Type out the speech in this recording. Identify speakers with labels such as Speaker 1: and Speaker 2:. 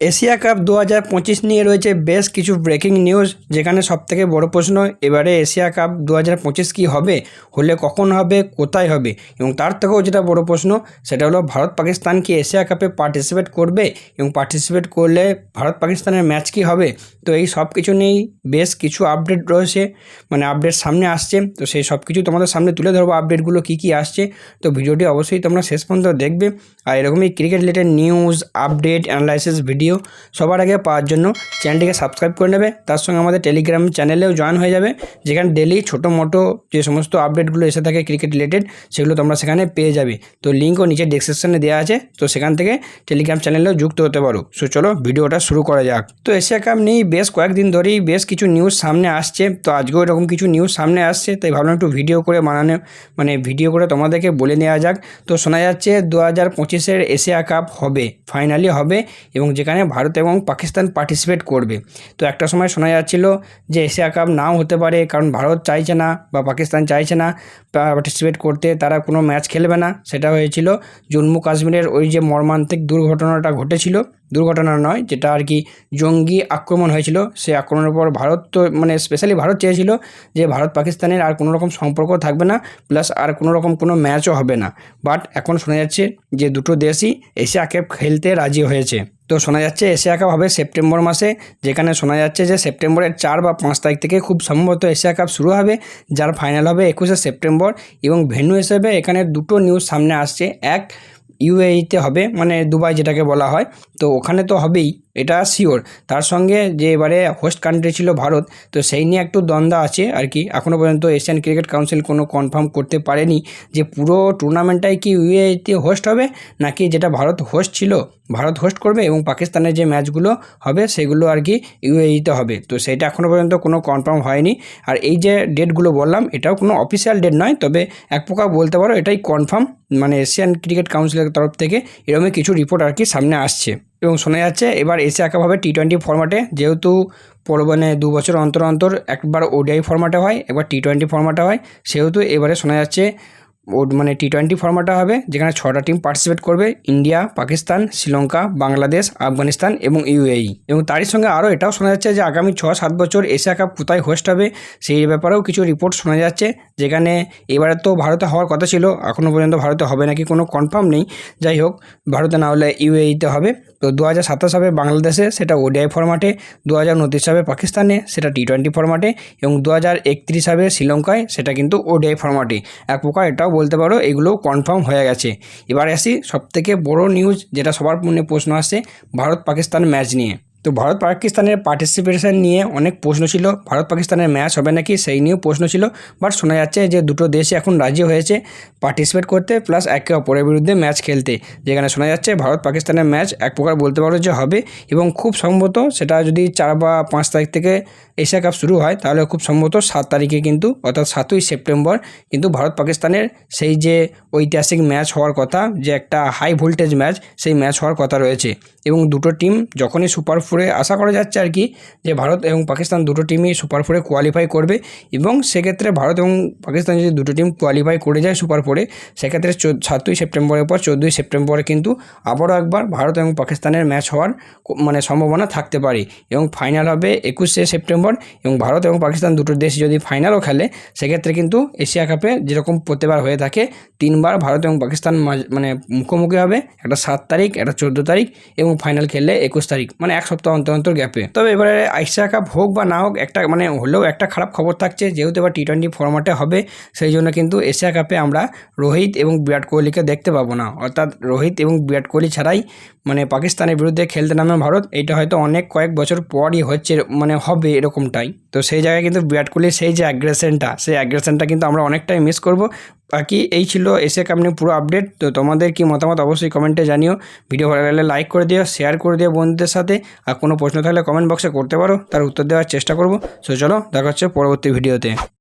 Speaker 1: Asia cup দু হাজার পঁচিশ নিয়ে রয়েছে বেশ কিছু ব্রেকিং নিউজ যেখানে সবথেকে বড় প্রশ্ন, এবারে এশিয়া কাপ দু হাজার পঁচিশ কী হবে? হলে কখন হবে? কোথায় হবে? এবং তার থেকেও যেটা বড় প্রশ্ন, সেটা হলো ভারত পাকিস্তান কি এশিয়া কাপে পার্টিসিপেট করবে? এবং পার্টিসিপেট করলে ভারত পাকিস্তানের ম্যাচ কি হবে? তো এই সব কিছু নিয়েই বেশ কিছু আপডেট রয়েছে মানে আপডেট সামনে আসছে। তো সেই সব কিছু তোমাদের সামনে তুলে ধরবো আপডেটগুলো কী কী আসছে। তো ভিডিওটি অবশ্যই তোমরা শেষ পর্যন্ত দেখবে। আর এরকমই cricket related news update analysis video সবার আগে পাওয়ার জন্য চ্যানেলটিকে সাবস্ক্রাইব করে নেবে। তার সঙ্গে আমাদের টেলিগ্রাম চ্যানেলেও জয়েন হয়ে যাবে, যেখানে ডেলি ছোটো মোটো যে সমস্ত আপডেটগুলো এসে থাকে ক্রিকেট রিলেটেড সেগুলো তোমরা সেখানে পেয়ে যাবে। তো লিঙ্কও নিচে ডিসক্রিপশানে দেওয়া আছে, তো সেখান থেকে টেলিগ্রাম চ্যানেলেও যুক্ত হতে পারো। সো চলো ভিডিওটা শুরু করা যাক। তো এশিয়া কাপ নিয়েই বেশ কয়েকদিন ধরেই বেশ কিছু নিউজ সামনে আসছে। তো আজকেও এরকম কিছু নিউজ সামনে আসছে, তাই ভাবলাম একটু ভিডিও করে বানানো মানে ভিডিও করে তোমাদেরকে বলে নেওয়া যাক। তো শোনা যাচ্ছে দু হাজার পঁচিশের এশিয়া কাপ হবে ফাইনালি হবে, এবং যেখানে ভারত এবং পাকিস্তান পার্টিসিপেট করবে। তো একটা সময় শোনা যাচ্ছিল যে এশিয়া কাপ নাও হতে পারে, কারণ ভারত চাইছে না বা পাকিস্তান চাইছে না পার্টিসিপেট করতে, তারা কোনো ম্যাচ খেলবে না। সেটা হয়েছিল জম্মু কাশ্মীরের ওই যে মর্মান্তিক দুর্ঘটনাটা ঘটেছিল। দুর্ঘটনা নয়, যেটা আর কি জঙ্গি আক্রমণ হয়েছিল। সেই আক্রমণের পর ভারত তো মানে স্পেশালি ভারত চেয়েছিল যে ভারত পাকিস্তানের আর কোনো রকম সম্পর্ক থাকবে না প্লাস আর কোনো রকম কোনো ম্যাচও হবে না। বাট এখন শোনা যাচ্ছে যে দুটো দেশই এশিয়া কাপ খেলতে রাজি হয়েছে। তো শোনা যাচ্ছে এশিয়া কাপ হবে সেপ্টেম্বর মাসে, যেখানে শোনা যাচ্ছে যে সেপ্টেম্বরের চার বা পাঁচ তারিখ থেকে খুব সম্ভবত এশিয়া কাপ শুরু হবে, যার ফাইনাল হবে একুশে সেপ্টেম্বর এবং ভেন্যু হিসেবে এখানে দুটো নিউজ সামনে আসছে। এক ইউএইতে হবে মানে দুবাই যেটাকে বলা হয়। তো ওখানে তো হবেই। এটা শিওর তার সঙ্গে যে এবারে হোস্ট কান্ট্রি ছিল ভারত, তো সেই নিয়ে একটু দ্বন্দ্ব আছে আর কি। এখনও পর্যন্ত এশিয়ান ক্রিকেট কাউন্সিল কোনো কনফার্ম করতে পারেনি যে পুরো টুর্নামেন্টটাই কি ইউএইতে হোস্ট হবে, নাকি যেটা ভারত হোস্ট ছিল, ভারত হোস্ট করবে এবং পাকিস্তানের যে ম্যাচগুলো হবে সেগুলো আর কি ইউএইতে হবে। তো সেটা এখনও পর্যন্ত কোনো কনফার্ম হয়নি। আর এই যে ডেটগুলো বললাম, এটাও কোনো অফিসিয়াল ডেট নয়, তবে এক প্রকার বলতে পারো এটাই কনফার্ম মানে এশিয়ান ক্রিকেট কাউন্সিলের তরফ থেকে এরকমই কিছু রিপোর্ট আর কি সামনে আসছে। এবং শোনা যাচ্ছে, এবার এশিয়া কাপ হবে টি টোয়েন্টি ফর্ম্যাটে যেহেতু পর মানে দু বছর অন্তর অন্তর একবার ওডিআই ফর্ম্যাটে হয়, একবার টি টোয়েন্টি ফর্ম্যাটে হয়, সেহেতু এবারে শোনা যাচ্ছে ও মানে টি টোয়েন্টি ফর্ম্যাটে হবে, যেখানে ছটা টিম পার্টিসিপেট করবে, ইন্ডিয়া, পাকিস্তান, শ্রীলঙ্কা, বাংলাদেশ, আফগানিস্তান এবং ইউএই এবং তারই সঙ্গে আরও এটাও শোনা যাচ্ছে যে আগামী ছ সাত বছর এশিয়া কাপ কোথায় হোস্ট হবে, সেই ব্যাপারেও কিছু রিপোর্ট শোনা যাচ্ছে। যেখানে এবারে তো ভারতে হওয়ার কথা ছিল এখনও পর্যন্ত ভারতে হবে নাকি কোনো কনফার্ম নেই। যাই হোক, ভারতে না হলে ইউএইতে হবে। তো দু হাজার সাতাশ হবে বাংলাদেশে, সেটা ওডিআই ফরম্যাটে দু হাজার উনত্রিশ হবে পাকিস্তানে সেটা টি টোয়েন্টি ফরম্যাটে এবং দু হাজার একত্রিশ হবে শ্রীলঙ্কায়, সেটা কিন্তু ওডিআই ফরম্যাটে এক প্রকার এটাও বলতে পারো, এগুলো কনফার্ম হয়ে গেছে। এবার আসি সবথেকে বড় নিউজ যেটা সবার মনে প্রশ্ন আসছে ভারত পাকিস্তান ম্যাচ নিয়ে। তো ভারত পাকিস্তানের পার্টিসিপেশন নিয়ে অনেক প্রশ্ন ছিল। ভারত পাকিস্তানের ম্যাচ হবে নাকি সেই নিয়েও প্রশ্ন ছিল। বাট শোনা যাচ্ছে যে দুটো দেশ এখন রাজি হয়েছে পার্টিসিপেট করতে প্লাস একে অপরের বিরুদ্ধে ম্যাচ খেলতে। যেখানে শোনা যাচ্ছে ভারত পাকিস্তানের ম্যাচ এক প্রকার বলতে পারো যে হবে এবং খুব সম্ভবত সেটা যদি চার বা পাঁচ তারিখ থেকে এশিয়া কাপ শুরু হয় তাহলে খুব সম্ভবত সাত তারিখে কিন্তু অর্থাৎ সাতই সেপ্টেম্বর কিন্তু ভারত পাকিস্তানের সেই যে ঐতিহাসিক ম্যাচ হওয়ার কথা যে একটা হাই ভোল্টেজ ম্যাচ সেই ম্যাচ হওয়ার কথা রয়েছে। এবং দুটো টিম যখনই সুপার ফোরে আশা করা যাচ্ছে আর কি যে ভারত এবং পাকিস্তান দুটো টিমই সুপার ফোরে কোয়ালিফাই করবে এবং সেক্ষেত্রে ভারত এবং পাকিস্তান যদি দুটো টিম কোয়ালিফাই করে যায় সুপার ফোরে সেক্ষেত্রে সাতই সেপ্টেম্বরের পর, চোদ্দোই সেপ্টেম্বরে কিন্তু আবারও একবার ভারত এবং পাকিস্তানের ম্যাচ হওয়ার মানে সম্ভাবনা থাকতে পারে এবং ফাইনাল হবে একুশে সেপ্টেম্বর এবং ভারত এবং পাকিস্তান দুটো দেশ যদি ফাইনালও খেলে, সেক্ষেত্রে কিন্তু এশিয়া কাপে যেরকম প্রতিবার হয়ে থাকে, তিনবার ভারত এবং পাকিস্তান মানে মুখোমুখি হবে, একটা সাত তারিখ, একটা চোদ্দ তারিখ এবং ফাইনাল খেললে একুশ তারিখ মানে এক সপ্তাহ অন্তর অন্তর গ্যাপে। তবে এবারে এশিয়া কাপ হোক বা না হোক, একটা মানে হলেও একটা খারাপ খবর থাকছে, যেহেতু এবার টি টোয়েন্টি ফর্মাটে হবে, সেই জন্য কিন্তু এশিয়া কাপে আমরা রোহিত এবং বিরাট কোহলিকে দেখতে পাবো না। অর্থাৎ রোহিত এবং বিরাট কোহলি ছাড়াই মানে পাকিস্তানের বিরুদ্ধে খেলতে নামে ভারত এটা হয়তো অনেক কয়েক বছর পরই হচ্ছে মানে হবে এরকমটাই। তো সেই জায়গায় কিন্তু বিরাট কোহলির সেই যে অ্যাগ্রেশনটা সেই অ্যাগ্রেশনটা কিন্তু আমরা অনেকটাই মিস করব। বাকি এই ছিল কাপ নিয়ে পুরো আপডেট তো তোমাদের কি মতামত অবশ্যই কমেন্টে জানিও। ভিডিও ভালো লাগলে লাইক করে দিও শেয়ার করে দিও বন্ধুদের সাথে। আর কোনো প্রশ্ন থাকলে কমেন্ট বক্সে করতে পারো, তার উত্তর দেওয়ার চেষ্টা করব। সো চলো, দেখা হচ্ছে পরবর্তী ভিডিওতে